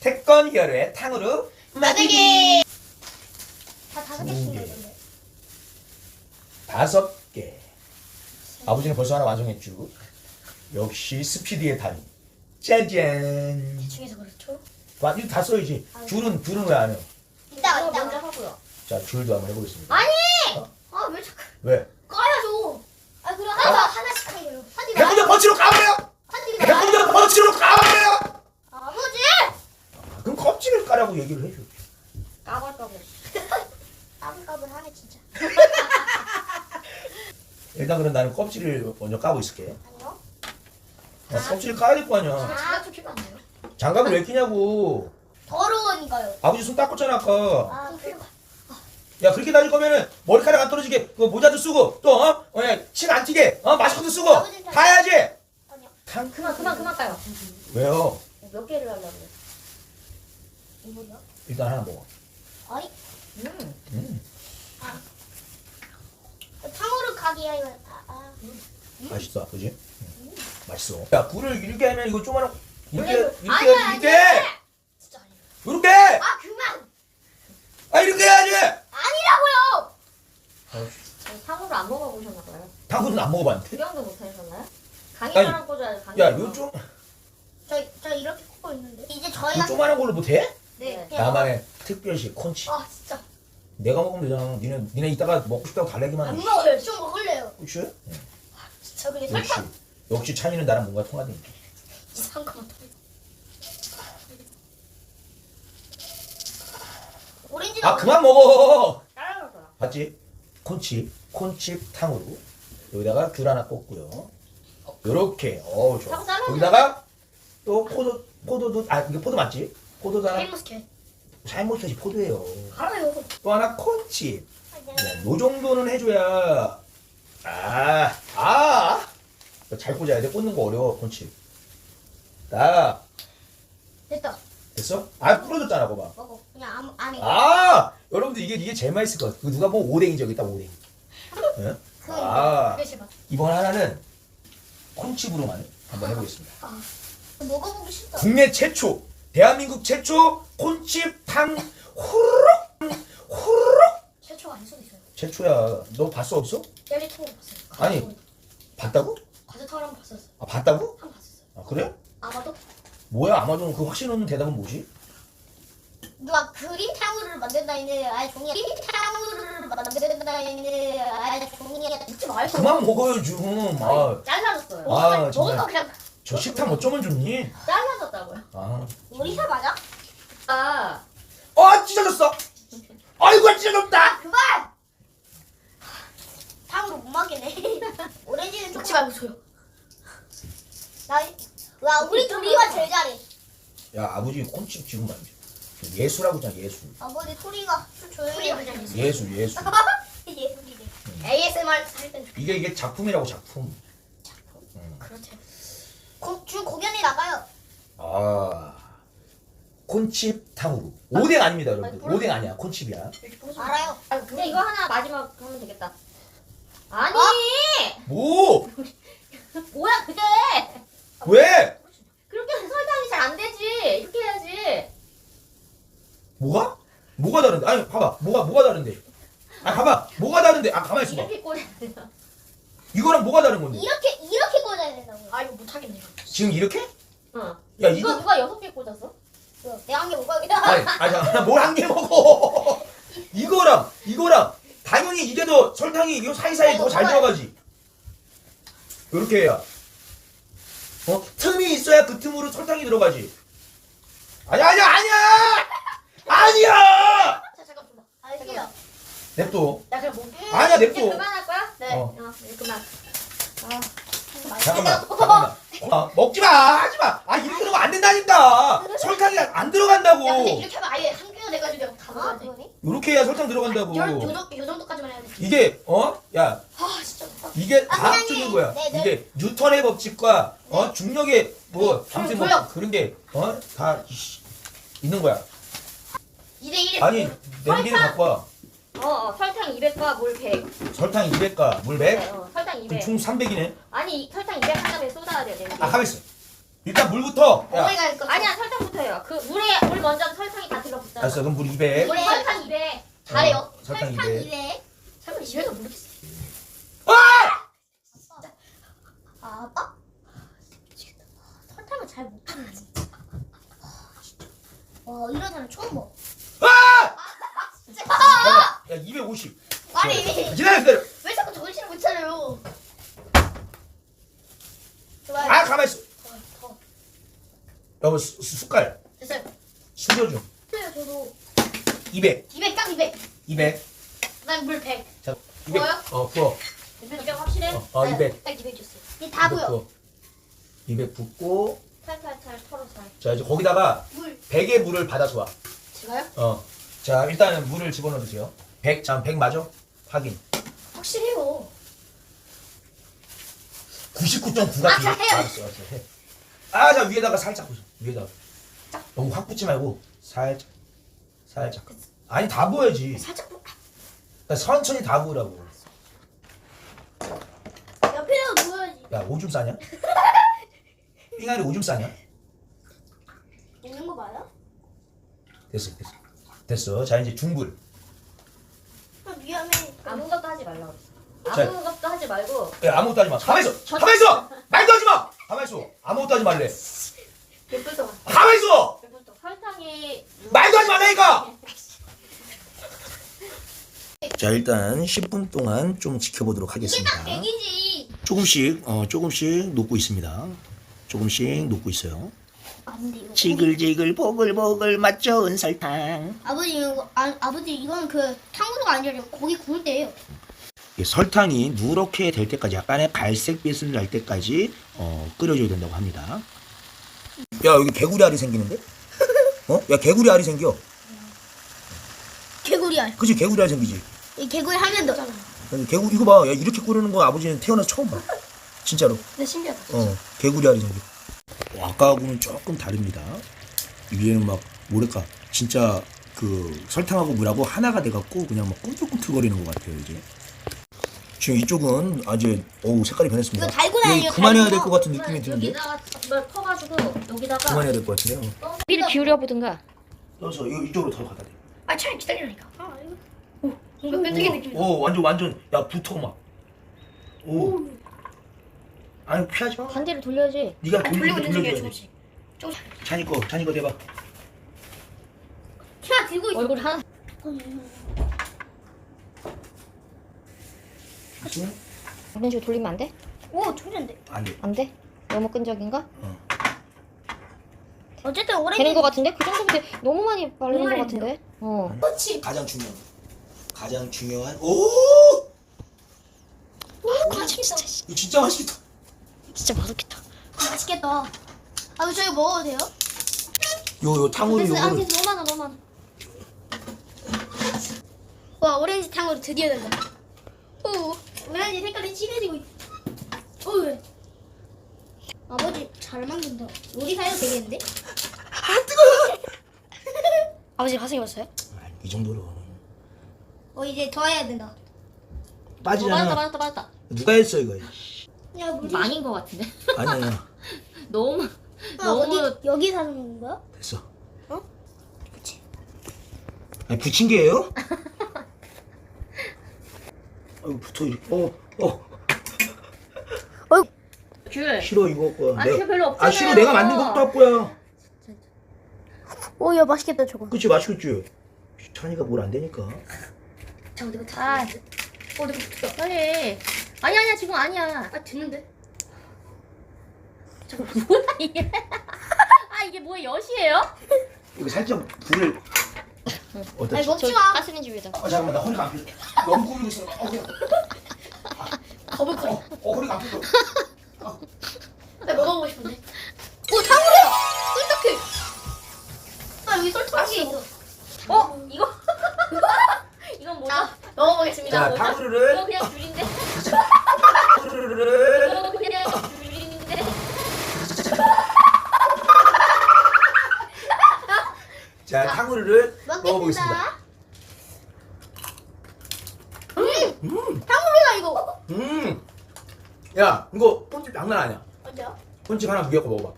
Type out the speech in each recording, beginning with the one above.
태권 히어로의 탕후루 만들기 다 다섯 두 개씩 개. 넣었는데. 다섯 개 아버지는 벌써 하나 완성했죠 역시 스피드의 달인 짜잔 중에서 그렇죠? 와, 이거 다 써야지 줄은 줄은 왜 안 해요? 이따 이따. 먼저 하고요. 자 줄도 한번 해보겠습니다 아니! 어? 아, 왜 자꾸 왜? 까야죠. 아 그럼 하나 하나씩 한 거요. 한 입에 백군전 펀치로 까버려! 한 입에 백군전 펀치로 까버려! 아버지. 아, 그럼 까라고 얘기를 해줘 까발까발. 까불까불 하네 진짜. 일단 그럼 나는 껍질을 먼저 까고 있을게 아니요. 어, 껍질 까야 될 거 아니야 장갑 좀 필요 안 돼요? 장갑을 왜 끼냐고 더러우니까요. 아버지 손 닦았잖아 아까 아. 야 그렇게 다닐 거면은 머리카락 안 떨어지게 그 모자도 쓰고 또 어? 어, 침안 튀게 어? 마스크도 쓰고 다- 다 해야지 아니요. 탕 그만, 그만, 그만 까요. 왜요? 몇 개를 하려고요? 이거요? 일단 하나 먹어 아니 음. 음, 탕후루 가게야 이거. 아, 아. 맛있어 그지? 음, 맛있어 야 불을 이렇게 하면 이거 조그만 이렇게 원래- 이렇게 아니야, 이렇게 진짜 아니에요. 이렇게 아 그만. 아 이렇게 해야지 아니라고요. 저 상으로 안 먹어보셨나 봐요. 당근은 안 먹어봤는데 구경도 못 하셨나요? 강의 아니, 사람 꽂아야 강의. 야 요좀 저, 저 이렇게 꽂고 있는데. 이제 요 저희가 조그만한 걸로 못해? 네. 네. 나만의 특별시 콘치 아 진짜 내가 먹으면 되잖아 니네 니네 이따가 먹고 싶다고 달래기만 안 해 먹어요. 좀 먹을래요. 그치? 응. 저 근데 역시 설탕 역시 찬이는 나랑 뭔가 통하니까 이상한 거 같아. 오렌지 아 그만 먹어 따라가더라. 봤지? 콘칩 콘칩 탕으로 여기다가 귤 하나 꽂고요 요렇게 어우 좋아 하고 잘라줘요. 여기다가 또 포도 포도도 아 이게 포도 맞지? 하나 샤인머스켓. 샤인머스켓이 포도예요 알아요. 또 하나 콘칩 네, 요 정도는 해줘야 아, 아아잘 꽂아야 돼 꽂는 거 어려워 콘칩 딱 됐다. 됐어? 아 부러졌잖아 봐봐 먹어. 그냥 아무 안에. 아 여러분들 이게 이게 제일 맛있을 것 같아 그 누가 보면 오뎅이 저기 있다 오뎅 예? 그아 그게 제발. 이번 하나는 콘칩으로만 한번 해보겠습니다 먹어보기 싫다. 국내 최초 대한민국 최초 콘칩 탕 후루룩 후루룩 최초 아닐 수도 있어요. 최초야 너 봤어 없어? 젤리통으로 봤어요. 아니. 과자 봤다고? 과자탕을 한번 봤었어요. 아 봤다고? 한 번 봤었어요. 아 그래? 아마도 뭐야 아마존 그 확신 없는 대답은 뭐지? 누가 그린 탕후루를 만든다 했는데 아예 종이야. 그린 탕후루를 만든다 했는데 아예 종이야. 묻지 말고. 그만 먹어요 좀아저 잘라졌어요. 아, 먹을 정말. 거 그냥 식탐 어쩌면 좋니? 잘라졌다고요. 아, 우리 사 맞아? 아, 어 찢어졌어 아이고 찢어졌다 그만! 탕후루 못 먹이네. 오렌지는. 먹지 말고 줘요. 나, 와, 우리 둘이가 제일 잘해. 야 아버지 콘칩 지금 말이야 예수라고 했잖아 예수 아버지 소리가 조용히 그냥 예수 예수 예술이래. ASMR 할땐 이게 이게 작품이라고 작품 그렇죠. 고, 주 공연에 나가요. 아 콘칩 탕후루 오뎅 아닙니다 여러분들 아니, 오뎅 아니야 콘칩이야 알아요. 아, 근데 이거 하나 마지막 하면 되겠다. 아니, 뭐 뭐야 그게? 왜? 그렇게 해서 설탕이 잘 안 되지. 이렇게 해야지. 뭐가? 뭐가 다른데? 아니 봐봐 뭐가 뭐가 다른데? 아 봐봐 뭐가 다른데? 아 가만히 있어봐 이렇게 꽂아야 돼요. 이거랑 뭐가 다른 건데? 이렇게, 이렇게 꽂아야 된다고요. 아, 이거 못하겠네요. 지금 이렇게? 응. 야 이거 이거 누가 여섯 개 꽂았어? 내한개 먹어야겠다. 아니 아니 뭘 한 개 먹어 이거랑 이거랑 당연히 이게 더 설탕이 이거 사이사이 더 잘 들어가지 이렇게 해야 어 틈이 있어야 그 틈으로 설탕이 들어가지 아니야 아니야 아니야 아니야 자, 잠깐 줘봐. 알게요. 냅둬 야 그럼 뭐? 아니야, 이제 냅둬. 그만할 거야? 네. 어. 어, 이제 그만. 아, 잠깐만 잠깐만 아, 먹지 마 하지 하면 안 된다니까 설탕이 안 들어간다고 야, 근데 이렇게 하면 아예 한 개가 돼가지고 내가 다 아, 먹어야 돼. 그러니? 이렇게 해야 설탕 들어간다고 요, 요, 정도- 요 정도까지만 해야 돼. 이게 어 야 아, 진짜. 아, 이게 아, 과학적인 사장님. 거야. 네, 네. 이게 뉴턴의 법칙과 어 네. 중력의 뭐 네, 아무튼. 뭐 그런 게어다 있는 거야. 2대1에 아니 냄비를 갖고 와. 어, 어, 설탕 200과 물 100. 설탕 200과 물 100. 네, 어, 설탕 200. 총 300이네. 아니 이 설탕 200 하나에 쏟아야 돼. 냄비. 아 가만 있어. 일단 물부터. 야, 할 거. 아니야 설탕부터 해요. 그 물에 물 먼저 설탕이 다 들어붙잖아. 알았어. 그럼 물 200. 우리 설탕 200. 잘해요. 어, 설탕 200. 200. 설탕 200은 모르겠어. 아! 아, 아빠? 미치겠다. 설탕을 잘 못하네. 와, 이런 사람 처음 봐. 아! 진짜. 야, 250. 아니, 기다려, 기다려. 왜 자꾸 정신을 못 차려요? 좋아요. 아, 가만 있어. 더, 더. 수, 수- 숟갈. 됐어요. 숨겨줘. 됐어요, 저도. 200. 200, 딱 200. 200. 난물 100. 자, 200. 부어요? 어, 부어. 200 확실해? 어, 어 200. 딱 200 줬어요. 이다 보여. 부어. 200 붓고. 탈탈탈 털어서. 자, 이제 거기다가 물. 100의 물을 받아서 와. 제가요? 어. 자, 일단은 물을 집어넣어 주세요. 100. 자, 100 맞아? 확인. 확실해요. 99.9가 아. 자, 해요. 알았어, 알았어. 해. 아, 자, 위에다가 살짝 부서. 위에다가. 너무 확 붙지 말고 살짝. 살짝. 아니, 다 부어야지. 살짝 부- 그러니까 천천히 다 부으라고. 옆에다가 부어야지. 야, 오줌 싸냐? 삥아리 오줌 싸냐? 있는 거 맞아? 됐어, 됐어. 됐어. 자, 이제 중불. 아, 위험해. 아무것도 하지 말라고. 자. 아무것도 하지 말고 야, 아무것도 하지 마. 가만히 있어. 가만히 있어. 가만히 있어. 아무것도 하지 말래. 동안? 가만히 있어. 설탕이 말도 하지 말라니까. 자, 일단 10분 동안 좀 지켜보도록 하겠습니다. 100이지. 조금씩 어 조금씩 녹고 있습니다. 조금씩 녹고 있어요. 안 돼, 이거. 지글지글 보글보글 맛 좋은 설탕. 아버지 이거 아, 아버지 이건 그 탕후루가 아니라 고기 구울 때예요. 이 설탕이 누렇게 될 때까지 약간의 갈색빛을 날 때까지 어, 끓여줘야 된다고 합니다. 야 여기 개구리 알이 생기는데? 어? 야 개구리 알이 생겨. 개구리 알. 그치 개구리 알 생기지. 이 개구리 하면 더. 개구리 이거 봐. 야 이렇게 끓이는 거 아버지는 태어나서 처음 봐. 진짜로. 근데 신기하다. 어 개구리 알이 생겨. 어, 아까하고는 조금 다릅니다. 위에는 막 뭐랄까 진짜 그 설탕하고 물하고 하나가 돼갖고 그냥 막 꿈틀꿈틀거리는 것 같아요 이제. 지금 이쪽은 아주 어우 색깔이 변했습니다. 이거 달고나 여기 아니에요, 그만해야 될 달고나. 것 같은 느낌이 드는데. 여기다가 뭘 퍼가지고 여기다가 그만해야 될 것 같은데요. 미리 기울여 보든가. 떠서 이거 이쪽으로 더 갖다 대. 아, 잘 기다리라니까. 아, 이거. 오, 뭔가 끈적인 느낌. 오 완전 완전 야 붙어 막. 오. 아니 피하지 마. 반대로 돌려야지. 네가 아, 돌리고 돌리고 있는 중이야, 돌려줘야 돼. 조금씩. 조금씩. 찬이 거 찬이 거 대봐. 차 들고 있어. 얼굴 하나. 무슨? 이런 식으로 돌리면 안 돼? 오, 초련데. 안 돼. 안 돼? 너무 끈적인가? 어쨌든 오렌지. 되는 것 같은데? 그 정도면 돼. 너무 많이 바르는 많이 같은데? 어. 그렇지. 가장 중요한 가장 중요한 오 와, 진짜. 이거 진짜 맛있겠다. 진짜 맛있겠다. 맛있겠다. 아, 저희 먹어도 돼요? 요요 탕후루 됐어. 아, 요거를 됐어. 너무 많아, 너무 많아. 와, 오렌지 탕으로 드디어 된다. 오, 오렌지 색깔이 진해지고 있어. 오, 왜? 아버지 잘 만든다. 요리사 해도 되겠는데? 아 뜨거. 아버지 화생이 왔어요? 이 정도로 어, 이제 더 해야 된다. 어, 맞았다, 빠지잖아. 맞았다, 맞았다. 누가 했어 이거? 야, 물 많인 것 같은데? 아니야 아니야. 너무, 아, 너무. 어디 여기 사는 거야? 됐어. 어? 그치. 아니 붙인 게예요? 아유 붙어 이렇게. 어 어. 귤. 싫어 이거. 아니, 내가- 그 별로 아 없잖아요. 싫어 내가 만든 것도 갖고 와. 오, 야 맛있겠다 저거. 그치 맛있겠지. 찬이가 뭘 안 되니까. 저거 내가 다. 아, 어, 내가 붙었다. 빨리. 아니, 아니야, 지금 아니야. 아, 됐는데? 뭐야, 이게? 아, 이게 뭐야, 엿이에요? 이거 살짝 불을 아니? 먹지 마. 가스레인지 위에다. 아 잠깐만 나 허리가 안 펴. 너무 꾸미고 있어. 어 그냥. 겁을 커. 어, 어 허리가 안 펴. 나 먹어보고 싶은데. 오, 탕후루야! 꿀떡해! 아, 여기 있어. 어? 이거? 이건? 자, 먹어보겠습니다. 자이거 탕후루를 그냥 귤인데? 탕후루를 이거 그냥 귤인데? 자 탕후루를 먹어보겠습니다. 먹겠습니다. 음! 탕후루다, 이거. 음. 야 이거 폰집 장난 아니야. 어때요? 폰집 하나 거 먹어봐.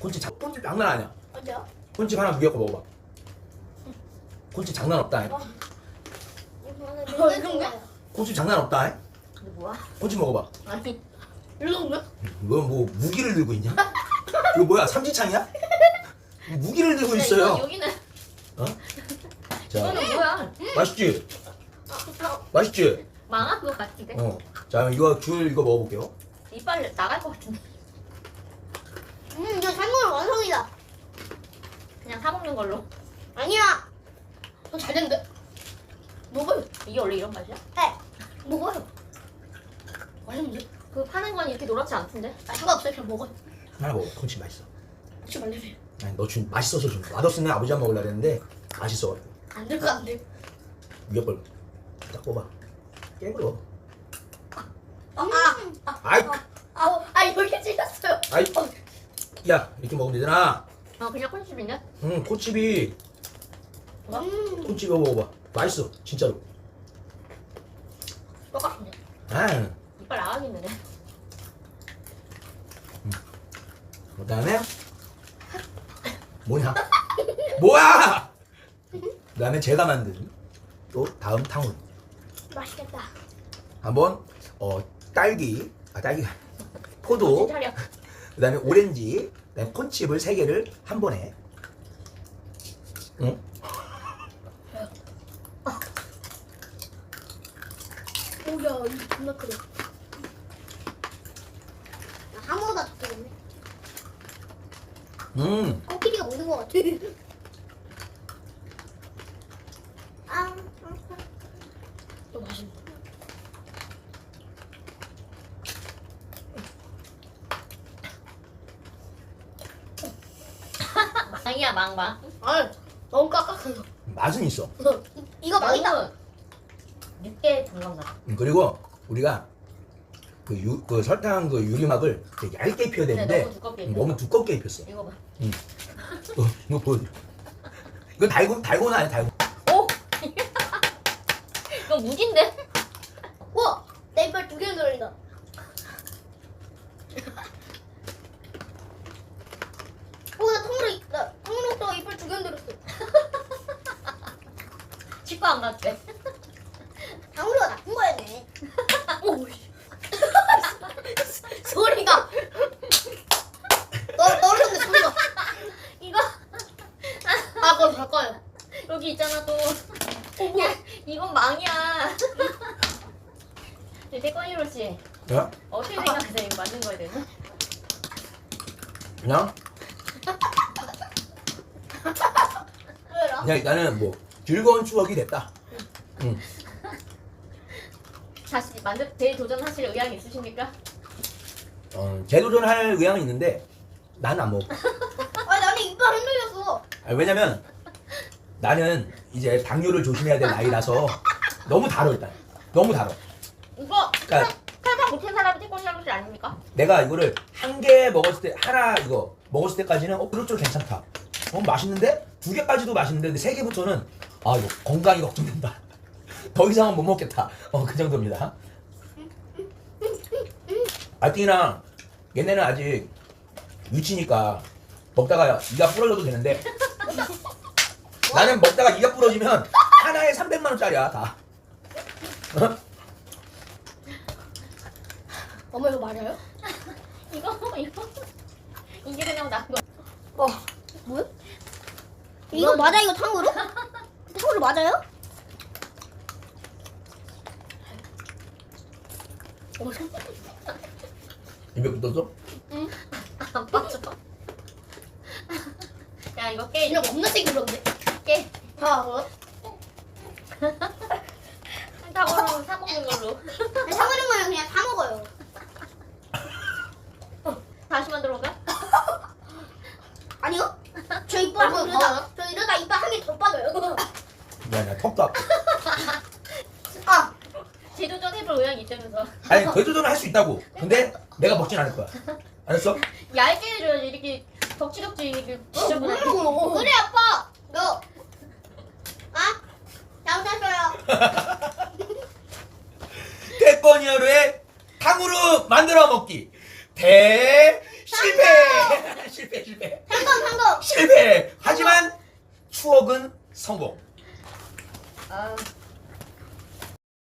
콘치 자, 콘치 장난 아니야. 어때요? 콘치 하나 무게 갖고 먹어봐. 콘치 장난 없다. 어, 이거는 이런 거야? 콘치 장난 없다. 근데 뭐야? 콘치 먹어봐. 아니 이런 거야? 너뭐 무기를 들고 있냐? 이거 뭐야 삼지창이야? 무기를 들고 있어요. 이거 여기는 어? 자, 이거는 뭐야? 맛있지? 맛있지? 망한 것 같은데? 어. 자, 이거 귤 이거 먹어볼게요. 이빨 나갈 것 같은데? 음, 이거 상물 완성이다. 그냥 사 먹는 걸로. 아니야. 더잘 된대. 먹어요. 이게 원래 이런 맛이야? 네. 먹어요. 맛있는데? 그 파는 건 이렇게 노랗지 않던데? 아, 상관없어요. 그냥 먹어요. 하나 먹어. 콘치 맛있어. 혹시 말려주세요. 아니, 너 준, 맛있어서 준 거야. 맛없으면 아버지가 먹으려 했는데 맛있어가지고. 안될 거안 돼. 위에 걸딱 뽑아. 깨물어. 아, 아, 아이, 아, 아, 찔렸어요. 아이. 야, 이렇게 먹으면 되잖아. 어 그냥 콘칩인데? 응, 콘칩이, 음, 콘칩 이거 먹어봐. 맛있어. 진짜로. 똑같은데. 아, 이빨 나가겠는데? 그 다음에 뭐냐? 뭐야? 그 다음에 제가 만든 또 다음 탕후루 맛있겠다. 한번 어 딸기 아 딸기 포도 차려. 그 다음에 오렌지 그 다음에 콘칩을 세 개를 한 번에 응? 오야, 이거 존나 크다. 아무거나 적겠네. 음 코끼리가 먹는 것 같아. 아, 또 맛있네. 망이야 망망. 아, 너무 깍깍해요. 맛은 있어 이거 망이다. 육개 장갑나. 음, 그리고 우리가 그, 유, 그 설탕 그 유리막을 되게 얇게 피워야 근데 되는데 너무 두껍게 음, 입혀. 너무 두껍게 입혔어 이거 봐. 어, 이거 뭐 이거 달고 달고는 아니야 달고 오! 이거 무기인데? 와, 내 이빨 두 개 들어있다. 오, 나 통으로 있다. 이빨 두개 들었어. 치과 안 갔대. 방울이가 나쁜 거였네. 오, 씨. 소리가. 너, 너르는데 소리가. 이거 아, 그럼 갈 거예요. 여기 있잖아 또. 어, 뭐야. 이건 망이야. 태권이로 씨 야 어떻게 생각하세요? 이거 맞는 거에 대해서? 그냥 왜라? 그냥 일단은 뭐 즐거운 추억이 됐다 응. 다시 만들 대도전하실 의향 있으십니까? 어, 재도전할 의향은 있는데 나는 안 먹어 아, 나는 이빨 흔들렸어. 아니, 왜냐면 나는 이제 당뇨를 조심해야 될 나이라서 너무 달어 일단 너무 달어 이거 그러니까 탈탈 못한 사람이 태권이라는 실 아닙니까? 내가 이거를 한 개 먹었을 때 하나 이거 먹었을 때까지는 어 그렇죠 괜찮다 어 맛있는데 두 개까지도 맛있는데 근데 세 개부터는 아 이거 건강이 걱정된다 더 이상은 못 먹겠다 어 그 정도입니다 알띵이랑 얘네는 아직 유치니까 먹다가 이가 부러져도 되는데 나는 먹다가 이가 부러지면 하나에 300만 원짜리야 다 어? 어머, 이거 맞아요? 이거 이거 이게 그냥 난 거. 어, 뭐야? 이거 맞아, 이거 탕후루? 탕후루 맞아요? 어, 입에 붙었어? 안 빠져. 야 이거 깨 그냥 겁나 세게 그런데. 깨. 자, 어? 타고로 사 먹는 걸로. 제주도는 할 수 있다고. 근데 내가 먹진 않을 거야. 알았어? 얇게 해줘야지 이렇게 덕지덕지 이렇게 진짜 몰라 그럼 그래 아빠 너 아? 잘못했어요 태권이 하루에 탕후루 만들어 먹기. 대 실패. 실패 실패. 성공 성공 실패. 하지만 추억은 성공. 아